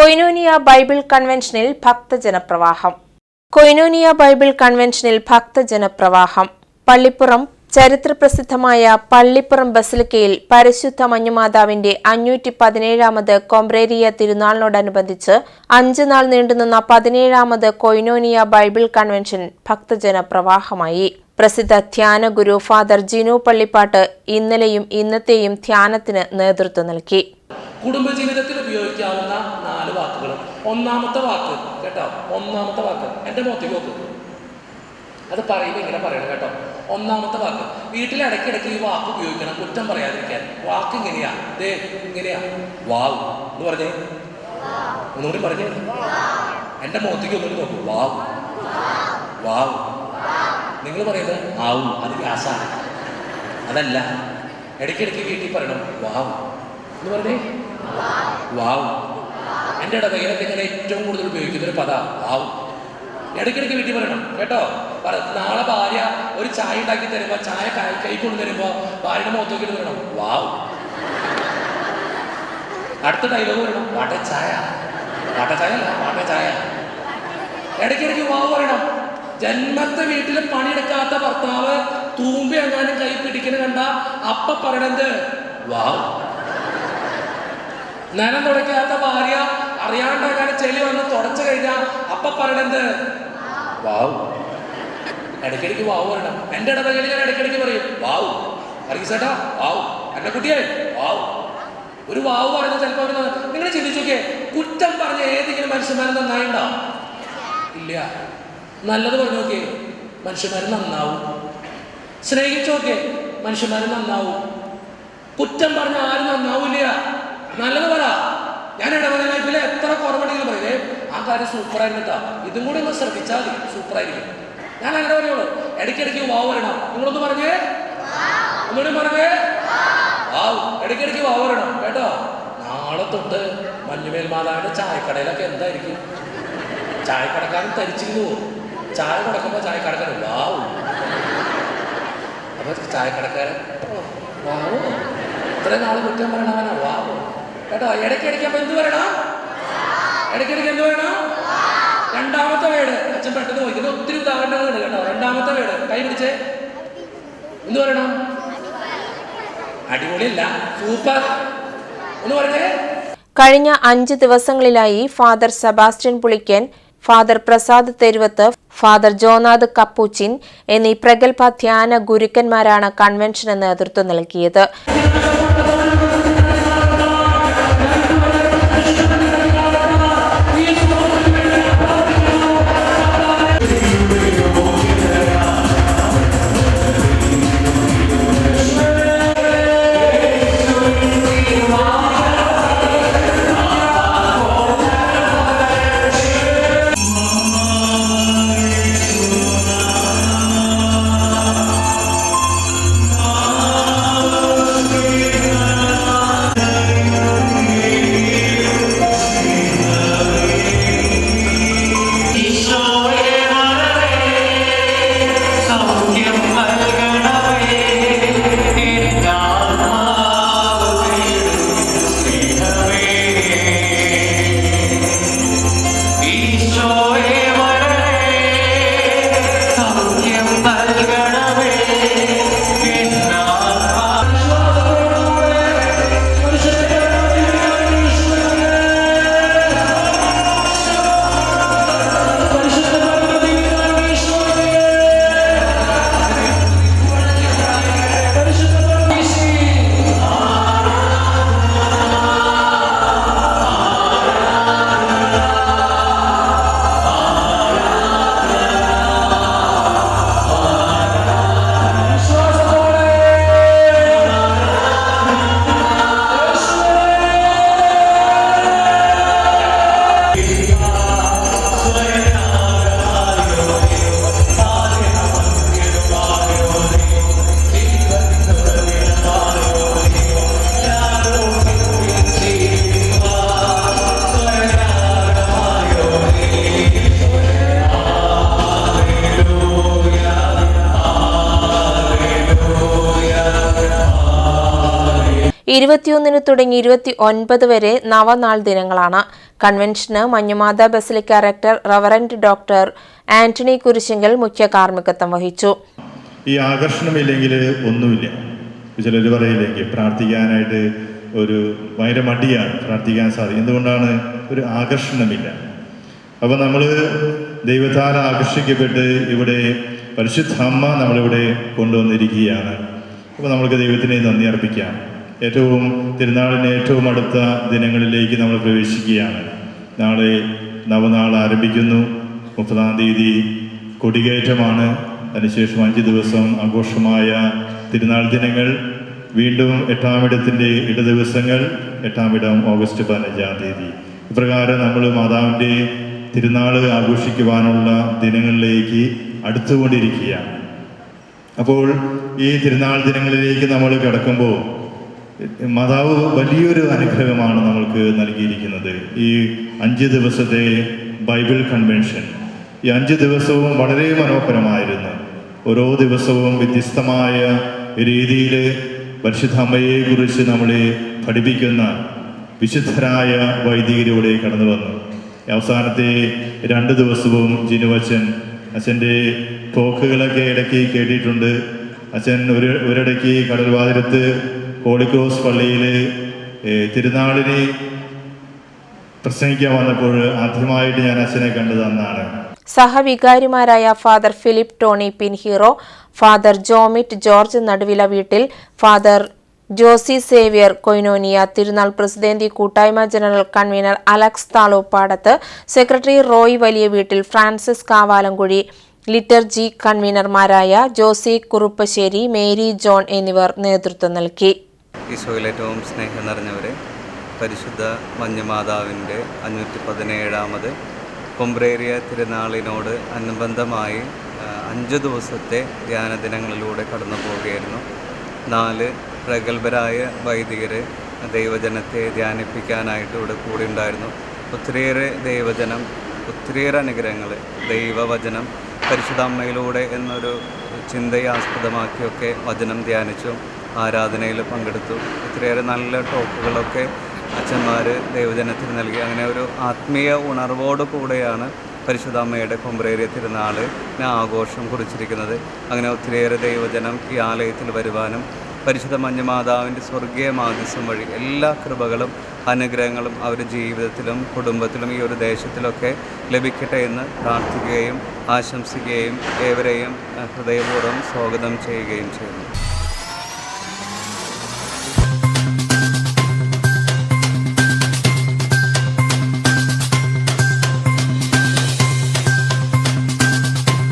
കൊയിനോനിയ Bible കൺവെൻഷനിൽ ഭക്തജനപ്രവാഹം. കൊയ്നോനിയ Bible കൺവെൻഷനിൽ ഭക്തജനപ്രവാഹം. പള്ളിപ്പുറം ചരിത്രപ്രസിദ്ധമായ പള്ളിപ്പുറം ബസിലിക്കയിൽ പരിശുദ്ധ മഞ്ഞുമാതാവിന്റെ അഞ്ഞൂറ്റി പതിനേഴാമത് കൊമ്പ്രേരിയ തിരുനാളിനോടനുബന്ധിച്ച് അഞ്ച് നാൾ നീണ്ടുനിന്ന പതിനേഴാമത് കൊയ്നോനിയ ബൈബിൾ കൺവെൻഷൻ ഭക്തജനപ്രവാഹമായി. പ്രസിദ്ധ ധ്യാന ഗുരു ഫാദർ ജിനു പള്ളിപ്പാട്ട് ഇന്നലെയും ഇന്നത്തെയും ധ്യാനത്തിന് നേതൃത്വം നൽകി. കുടുംബജീവിതത്തിൽ ഉപയോഗിക്കാവുന്ന ഒന്നാമത്തെ വാക്ക് കേട്ടോ? ഒന്നാമത്തെ വാക്ക്. എന്റെ മുഖത്തേക്ക് നോക്ക്. അത് പറയുമ്പോൾ ഇങ്ങനെ പറയണം കേട്ടോ? ഒന്നാമത്തെ വാക്ക്. വീട്ടിൽ ഇടയ്ക്കിടയ്ക്ക് ഈ വാക്ക് ഉപയോഗിക്കണം കുറ്റം പറയാതിരിക്കാൻ. വാക്ക് ഇങ്ങനെയാ. ദേ ഇങ്ങനെയാ. വാവ്. എന്ന് പറഞ്ഞേ. ഒന്നുകൂടി പറഞ്ഞേ. എന്റെ മുഖത്തേക്ക് ഒന്നുകൂടി നോക്കൂ. വാവ്. വാവ്. നിങ്ങൾ പറയുന്നത് ആവും. അത് ഗ്യാസാണ്. അതല്ല. ഇടയ്ക്കിടയ്ക്ക് വീട്ടിൽ പറയണം വാവ്. എന്ന് പറഞ്ഞേ. വാവ്. എന്റെ ഇടവകയിലൊക്കെ ഞാൻ ഏറ്റവും കൂടുതൽ ഉപയോഗിക്കുന്ന ഒരു പദ ആവും ഇടയ്ക്കിടയ്ക്ക് വീട്ടിൽ പറയണം കേട്ടോ. നാളെ ഭാര്യ ഒരു ചായ ഉണ്ടാക്കി തരുമ്പോൾ ചായ കൈ കൊണ്ടു തരുമ്പോൾ ഭാര്യയുടെ മുഖത്തേക്ക് വരണം വാവ്. അടുത്ത ഡയലോഗ് വരണം വാട്ട ചായ. വാട്ട ചായ അല്ല വാട്ട ചായ. ഇടയ്ക്കിടയ്ക്ക് വാവ് പറയണം ജന്മത്തെ വീട്ടിൽ പണിയെടുക്കാത്ത ഭർത്താവ് തൂമ്പി എങ്ങാനും കൈ പിടിക്കുന്ന കണ്ട അപ്പ പറയണത് വാവ്. നനം തുടയ്ക്കാത്ത ഭാര്യ അറിയാണ്ടങ്ങനെ ചെളി വന്ന് തുടച്ചു കഴിഞ്ഞാൽ അപ്പ പറയണത് വാവു. ഇടയ്ക്കിടയ്ക്ക് വാവ് പറയണം. എന്റെ ഇടവകളിൽ ഞാൻ ഇടയ്ക്കിടയ്ക്ക് പറയും വാവ്. അറിയിച്ചേട്ടാ വാവ്. എന്നെ കുട്ടിയെ വാവ്. ഒരു വാവ് പറഞ്ഞ ചിലപ്പോൾ അവർ നിങ്ങൾ ചിന്തിച്ചോക്കേ കുറ്റം പറഞ്ഞ ഏതെങ്കിലും മനുഷ്യന്മാരെ നന്നായിണ്ടോ? ഇല്ല. നല്ലത് പറഞ്ഞു നോക്കിയേ മനുഷ്യന്മാർ നന്നാവും. സ്നേഹിച്ചു നോക്കിയേ മനുഷ്യന്മാർ നന്നാവും. കുറ്റം പറഞ്ഞ ആരും നന്നാവില്ല. നല്ലത് ഞാൻ എത്ര കുറവുണ്ടെങ്കിലും പറയില്ലേ ആ കാര്യം സൂപ്പറായിരുന്നു കേട്ടോ. ഇതും കൂടി ഒന്ന് ശ്രദ്ധിച്ചാൽ സൂപ്പറായിരിക്കും. ഞാൻ അങ്ങനെ പറയുള്ളൂ. ഇടയ്ക്കിടയ്ക്ക് വാവ് വരണം. നിങ്ങളൊന്ന് പറഞ്ഞേ. ഒന്നുകൂടി പറഞ്ഞേ. വാവ്. ഇടയ്ക്കിടയ്ക്ക് വാവ് വരണം. കേട്ടോ? നാളെ തൊട്ട് മഞ്ഞുമേൽ മാതാവിന്റെ ചായക്കടയിലൊക്കെ എന്തായിരിക്കും? ചായക്കടക്കാരൻ തരിച്ചിരുന്നു. ചായ കൊടുക്കുമ്പോൾ ചായക്കടക്കാരൻ വാവ്. അപ്പൊ ചായക്കടക്കാരൻ കടക്കാരൻ വാവോ. ഇത്രയും നാളെ കുറ്റം പറയണവനാ വാവോ. കേട്ടോ. ഇടയ്ക്കിടയ്ക്ക് അപ്പൊ എന്ത് പറയണം? ഇടയ്ക്കിടയ്ക്ക് എന്ത് പറയണം? രണ്ടാമത്തെ വീട് അച്ഛൻ പെട്ടെന്ന് പോയി ഇത് ഒത്തിരി ഉദാഹരണങ്ങളുണ്ട് കേട്ടോ. രണ്ടാമത്തെ വീട് കൈ പിടിച്ചേ. എന്ത് പറയണം? അടിപൊളിയല്ല. സൂപ്പർ. എന്ന് പറഞ്ഞേ. കഴിഞ്ഞ അഞ്ച് ദിവസങ്ങളിലായി father Sebastian Pulikkan father Prasad Theruvath father Jonath Capuchin എന്നീ പ്രഗത്ഭ ധ്യാന ഗുരുക്കന്മാരാണ് കൺവെൻഷന് നേതൃത്വം നൽകിയത്. ഇരുപത്തിയൊന്നിന് തുടങ്ങി ഇരുപത്തി ഒൻപത് വരെ നവനാൾ ദിനങ്ങളാണ്. കൺവെൻഷന് Manjumatha basilica rector reverend doctor Antony Kurisingal മുഖ്യ കാർമ്മികത്വം വഹിച്ചു. ഈ ആകർഷണമില്ലെങ്കിൽ ഒന്നുമില്ല. ചിലർ പറയില്ലെങ്കിൽ പ്രാർത്ഥിക്കാനായിട്ട് ഒരു ഭയങ്കര മടിയാണ് പ്രാർത്ഥിക്കാൻ സാധിക്കും. എന്തുകൊണ്ടാണ്? ഒരു ആകർഷണമില്ല. അപ്പോൾ നമ്മൾ ദൈവത്താൽ ആകർഷിക്കപ്പെട്ട് ഇവിടെ പരിശുദ്ധ അമ്മ നമ്മളിവിടെ കൊണ്ടുവന്നിരിക്കുകയാണ്. അപ്പോൾ നമ്മൾക്ക് ദൈവത്തിനെ നന്ദി അർപ്പിക്കാം. ഏറ്റവും തിരുനാളിന് ഏറ്റവും അടുത്ത ദിനങ്ങളിലേക്ക് നമ്മൾ പ്രവേശിക്കുകയാണ്. നാളെ നവനാൾ ആരംഭിക്കുന്നു. മുപ്പതാം തീയതി കൊടികയറ്റമാണ്. അതിനുശേഷം അഞ്ച് ദിവസം ആഘോഷമായ തിരുനാൾ ദിനങ്ങൾ. വീണ്ടും എട്ടാമിടത്തിന്റെ ഇടദിവസങ്ങൾ. എട്ടാമിടം ഓഗസ്റ്റ് പതിനഞ്ചാം തീയതി. ഇപ്രകാരം നമ്മൾ മാതാവിന്റെ തിരുനാൾ ആഘോഷിക്കുവാനുള്ള ദിനങ്ങളിലേക്ക് അടുത്തുകൊണ്ടിരിക്കുകയാണ്. അപ്പോൾ ഈ തിരുനാൾ ദിനങ്ങളിലേക്ക് നമ്മൾ കിടക്കുമ്പോൾ മാതാവ് വലിയൊരു അനുഗ്രഹമാണ് നമ്മൾക്ക് നൽകിയിരിക്കുന്നത്. ഈ അഞ്ച് ദിവസത്തെ ബൈബിൾ കൺവെൻഷൻ. ഈ അഞ്ച് ദിവസവും വളരെ മനോഹരമായിരുന്നു. ഓരോ ദിവസവും വ്യത്യസ്തമായ രീതിയിൽ പരിശുദ്ധ അമ്മയെ കുറിച്ച് നമ്മളെ പഠിപ്പിക്കുന്ന വിശുദ്ധരായ വൈദികരിലൂടെ കടന്നു വന്നു. അവസാനത്തെ രണ്ട് ദിവസവും ജിനുവച്ചൻ അച്ഛന്റെ ടോക്കുകളൊക്കെ ഇടയ്ക്ക് കേട്ടിട്ടുണ്ട്. അച്ഛൻ ഒരു ഒരിടയ്ക്ക് കടൽവാതിരത്ത് ഹോളിക്രോസ് പള്ളിയിൽ തിരുനാളിനെ പ്രസംഗിക്കാൻ വന്നപ്പോൾ ആദ്യമായിട്ട് ഞാൻ അച്ഛനെ കണ്ടത് അന്നാണ്. സഹവികാരിമാരായ father Philip Tony Pinheiro father Jomit George Naduvila വീട്ടിൽ ഫാദർ ജോസി സേവിയർ കൊയ്നോനിയ തിരുനാൾ പ്രസിഡന്റി കൂട്ടായ്മ general convener Alex Thalopadath secretary Roy വലിയ വീട്ടിൽ ഫ്രാൻസിസ് കാവാലംകുഴി ലിറ്റർജി കൺവീനർമാരായ ജോസി കുറുപ്പശ്ശേരി മേരി ജോൺ എന്നിവർ നേതൃത്വം നൽകി. ഈശോയിൽ ഏറ്റവും സ്നേഹം നിറഞ്ഞവരെ. പരിശുദ്ധ മഞ്ഞമാതാവിന്റെ അഞ്ഞൂറ്റി പതിനേഴാമത് കൊമ്പ്രേറിയ തിരുനാളിനോട് അനുബന്ധമായി അഞ്ച് ദിവസത്തെ ധ്യാന ദിനങ്ങളിലൂടെ കടന്നു പോവുകയായിരുന്നു. നാല് പ്രഗത്ഭരായ വൈദികരെ ദൈവജനത്തെ ധ്യാനിപ്പിക്കാനായിട്ട് ഇവിടെ കൂടി ഉണ്ടായിരുന്നു ഒത്തിരിയേറെ ദൈവജനം ഒത്തിരിയേറെ അനുഗ്രഹങ്ങൾ ദൈവവചനം പരിശുദ്ധ അമ്മയിലൂടെ എന്നൊരു ചിന്തയെ ആസ്പദമാക്കിയൊക്കെ വചനം ധ്യാനിച്ചു. ആരാധനയിൽ പങ്കെടുത്തു. ഒത്തിരിയേറെ നല്ല ടോക്കുകളൊക്കെ അച്ഛന്മാർ ദൈവജനത്തിന് നൽകി. അങ്ങനെ ഒരു ആത്മീയ ഉണർവോട് കൂടെയാണ് പരിശുദ്ധ അമ്മയുടെ കൊമ്പ്രേറിയ തിരുനാളിന് ആഘോഷം കുറിച്ചിരിക്കുന്നത്. അങ്ങനെ ഒത്തിരിയേറെ ദൈവജനം ഈ ആലയത്തിൽ വരുവാനും പരിശുദ്ധ മഞ്ഞുമാതാവിന്റെ സ്വർഗീയ മാധ്യസം വഴി എല്ലാ കൃപകളും അനുഗ്രഹങ്ങളും അവരുടെ ജീവിതത്തിലും കുടുംബത്തിലും ഈ ഒരു ദേശത്തിലൊക്കെ ലഭിക്കട്ടെ എന്ന് പ്രാർത്ഥിക്കുകയും ആശംസിക്കുകയും ഏവരെയും ഹൃദയപൂർവം സ്വാഗതം ചെയ്യുകയും ചെയ്യുന്നു.